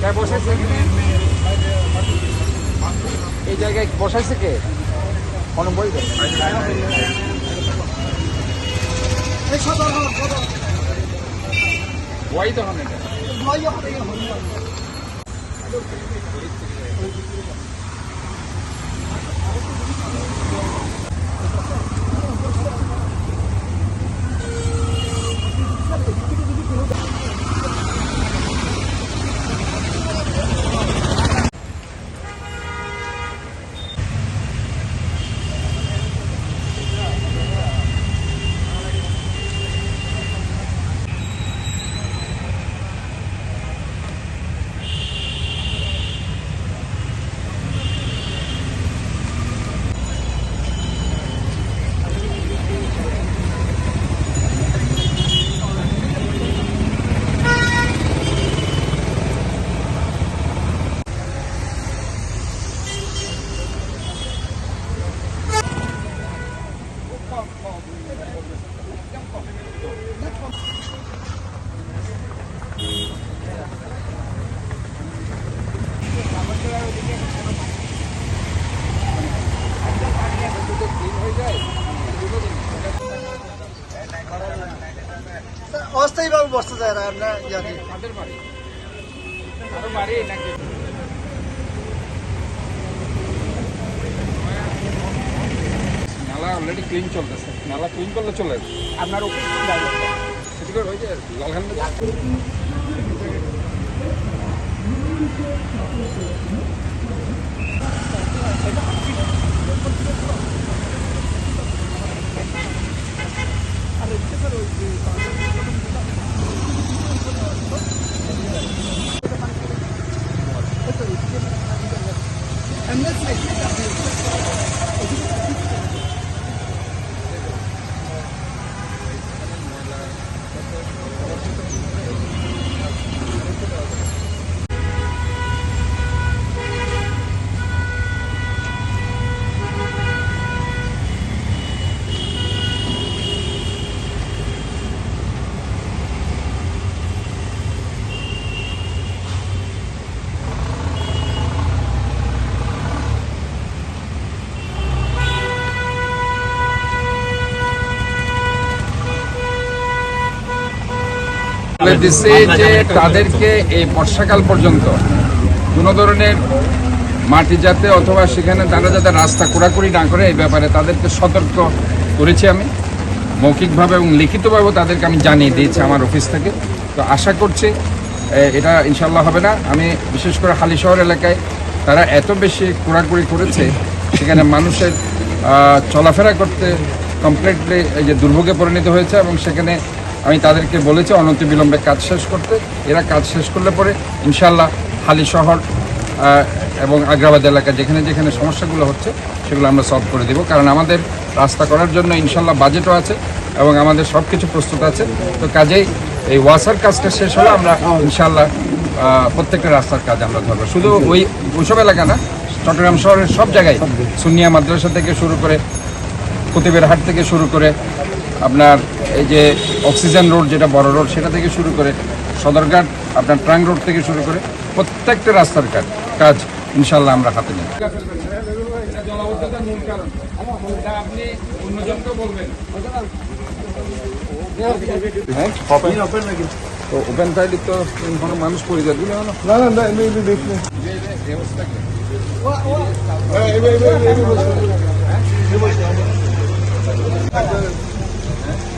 কে বসাইছে। এই জায়গায় বসাইছে কে? কোনো বই এটা অস্থায়ীভাবে বসতে চায় না আমরা জানি। নালা অলরেডি ক্লিন চলতেছে। নালা ক্লিন করলে চলে। আপনার ওকে সেটি করে ওই যে 네, 안에 최선을 বলে দিচ্ছে যে তাদেরকে এই বর্ষাকাল পর্যন্ত কোনো ধরনের মাটি যাতে অথবা সেখানে তারা যাতে রাস্তা কোড়াকুড়ি না করে, এই ব্যাপারে তাদেরকে সতর্ক করেছি আমি। মৌখিকভাবে এবং লিখিতভাবেও তাদেরকে আমি জানিয়ে দিয়েছি আমার অফিস থেকে। তো আশা করছি এটা ইনশাল্লাহ হবে না। আমি বিশেষ করে হালি শহর এলাকায় তারা এত বেশি কোড়াকুড়ি করেছে, সেখানে মানুষের চলাফেরা করতে কমপ্লিটলি এই যে দুর্ভোগে পরিণত হয়েছে এবং সেখানে আমি তাদেরকে বলেছি অনতি বিলম্বে কাজ শেষ করতে। এরা কাজ শেষ করলে পরে ইনশাল্লাহ হালি শহর এবং আগ্রাবাদ এলাকা যেখানে যেখানে সমস্যাগুলো হচ্ছে, সেগুলো আমরা সলভ করে দেব। কারণ আমাদের রাস্তা করার জন্য ইনশাল্লাহ বাজেটও আছে এবং আমাদের সব কিছু প্রস্তুত আছে। তো কাজেই এই ওয়াসার কাজটা শেষ হলে আমরা ইনশাল্লাহ প্রত্যেকটা রাস্তার কাজ আমরা ধরবো। শুধু ওই ওইসব এলাকা না, চট্টগ্রাম শহরের সব জায়গায় সুনিয়া মাদ্রাসা থেকে শুরু করে খতিবের হাট থেকে শুরু করে আপনার এই যে অক্সিজেন রোড যেটা বড় রোড, সেটা থেকে শুরু করে সদরঘাট, আপনার ট্রাং রোড থেকে শুরু করে প্রত্যেকটা রাস্তার কাজ কাজ ইনশাল্লাহ আমরা হাতে নিই তো তো কোনো মানুষ পড়ে যায় দিলে না না না?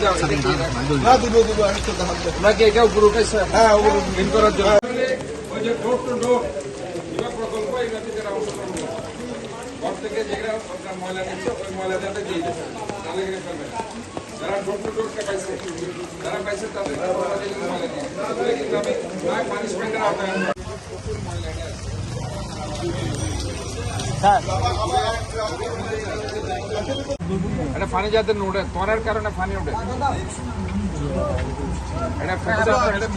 না দিব দিব আমি তো দাম দেব নাকি এটা উপরে উঠাইছে হ্যাঁ ওগুলো ক্লিন করার জন্য ওই যে ডোর টু ডোর বিভাগ প্রকল্প এই যারা অংশগ্রহণ ঘর থেকে যেগুলো আপনার ময়লা নিচ্ছে পাইছে তাদের ময়লা আনব। প্রচুর ময়লা এটা আছে। এটা পানি যাতে নোড়ে তোরার কারণে পানি ওঠে এটা ফেলো। এটা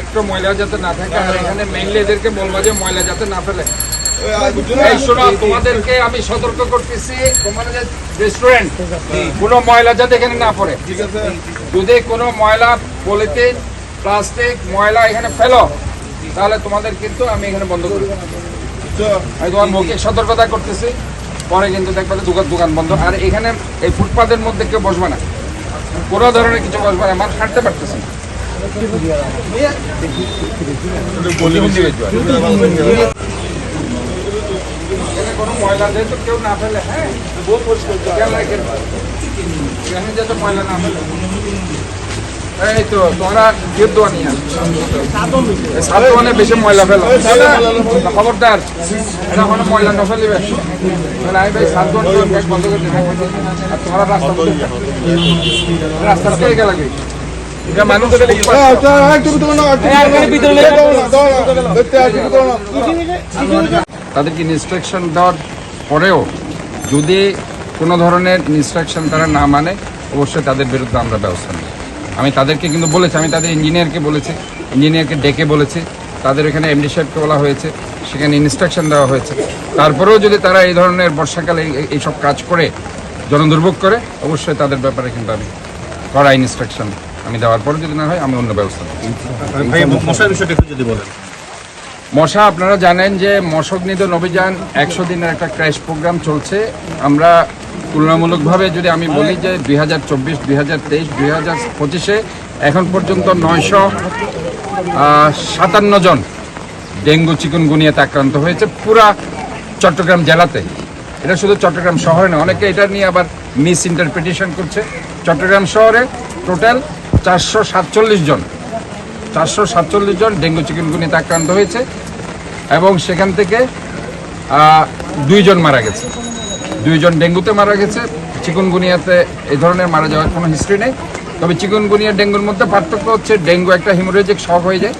একটু ময়লা যাতে না থাকে, আর এখানে মেইনলি এদেরকে বলব যে ময়লা যাতে না ফেলে। তোমাদেরকে আমি সতর্ক করতেছি। রেস্টুরেন্ট কোনো ময়লা যাতে এখানে না যদি ময়লা প্লাস্টিক ময়লা এখানে তাহলে তোমাদের কিন্তু আমি এখানে বন্ধ আমি তোমার সতর্কতা করতেছি। পরে কিন্তু দেখবে দোকান দোকান বন্ধ। আর এখানে এই ফুটপাতের মধ্যে কেউ বসবে না। কোনো ধরনের কিছু বসবে না। আমার হাঁটতে পারতেছে না। ময়লা যেহেতু কেউ না ফেলে হ্যাঁ। এখানে ময়লা না ফেলে এই তো তোমরা গেট দোয়া নিয়ে আসো। সাত দোয়ানে বেশি ময়লা ফেলো খবরদার এটা কোনো ময়লা না ফেলিবে নাই ভাই সাত দোয়ান বন্ধ করে দিবে আর তোমরা রাস্তা রাস্তা কে কে লাগে তাদেরকে ইনস্ট্রাকশন দেওয়ার পরেও যদি কোনো ধরনের ইনস্ট্রাকশন তারা না মানে অবশ্যই তাদের বিরুদ্ধে আমরা ব্যবস্থা নিই আমি তাদেরকে কিন্তু বলেছি, আমি তাদের ইঞ্জিনিয়ারকে বলেছি ইঞ্জিনিয়ারকে ডেকে বলেছি, তাদের এখানে এমডি সাহেবকে বলা হয়েছে, সেখানে ইনস্ট্রাকশন দেওয়া হয়েছে। তারপরেও যদি তারা এই ধরনের বর্ষাকালে এই- এইসব কাজ করে, জনদুর্ভোগ করে, অবশ্যই তাদের ব্যাপারে কিন্তু আমি করা ইনস্ট্রাকশন আমি দেওয়ার পর যদি না হয়, আমি অন্য ব্যবস্থা নেব ভাই মশার বিষয়টা একটু যদি বলেন মশা, আপনারা জানেন যে মশক নিধন অভিযান একশো দিনের একটা ক্র্যাশ প্রোগ্রাম চলছে। আমরা তুলনামূলকভাবে যদি আমি বলি যে দুই হাজার চব্বিশ, দুই হাজার তেইশ, দুই হাজার পঁচিশে এখন পর্যন্ত নয়শো সাতান্ন জন ডেঙ্গু চিকুনগুনিয়াতে আক্রান্ত হয়েছে পুরা চট্টগ্রাম জেলাতে। এটা শুধু চট্টগ্রাম শহরে না, অনেকে এটা নিয়ে আবার মিস ইন্টারপ্রিটেশন করছে। চট্টগ্রাম শহরে টোটাল চারশো সাতচল্লিশ জন, চারশো সাতচল্লিশ জন ডেঙ্গু চিকেনগুনিতে আক্রান্ত হয়েছে। এবং সেখান থেকে দুইজন মারা গেছে। দুইজন ডেঙ্গুতে মারা গেছে। চিকুনগুনিয়াতে এই ধরনের মারা যাওয়ার কোনো হিস্ট্রি নেই। তবে চিকুনগুনিয়া ডেঙ্গুর মধ্যে পার্থক্য হচ্ছে ডেঙ্গু একটা হিমোরেজিক শক হয়ে যায়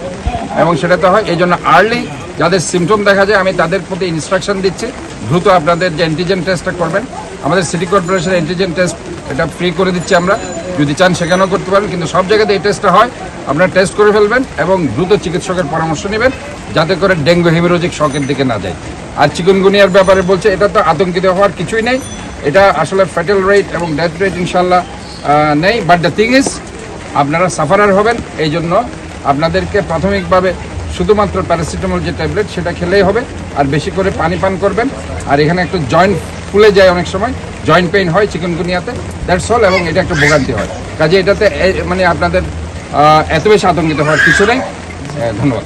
এবং সেটাতে হয়। এই জন্য আর্লি যাদের সিমটম দেখা যায়, আমি তাদের প্রতি ইনস্ট্রাকশন দিচ্ছি, দ্রুত আপনাদের যে অ্যান্টিজেন টেস্টটা করবেন। আমাদের সিটি কর্পোরেশন অ্যান্টিজেন টেস্ট এটা ফ্রি করে দিচ্ছি আমরা। যদি চান সেখানেও করতে পারেন কিন্তু সব জায়গাতে এই টেস্টটা হয়। আপনারা টেস্ট করে ফেলবেন এবং দ্রুত চিকিৎসকের পরামর্শ নেবেন। যাতে করে ডেঙ্গু হিমোরোজিক শকের দিকে না যায়। আর চিকুনগুনিয়ার ব্যাপারে বলছে, এটা তো আতঙ্কিত হওয়ার কিছুই নেই। এটা আসলে ফ্যাটাল রেট এবং ডেথ রেট ইনশাল্লাহ নেই। বাট দ্য থিং ইজ আপনারা সাফারার হবেন এই জন্য আপনাদেরকে প্রাথমিকভাবে শুধুমাত্র প্যারাসিটামল যে ট্যাবলেট সেটা খেলেই হবে। আর বেশি করে পানি পান করবেন। আর এখানে একটু জয়েন্ট ফুলে যায় অনেক সময়। জয়েন্ট পেইন হয় চিকেনগুনিয়াতে। দ্যাটস অল এবং এটা একটা ভোগান্তি হয়। কাজে এটাতে মানে আপনাদের এত বেশি আতঙ্কিত হওয়ার কিছু নেই। ধন্যবাদ।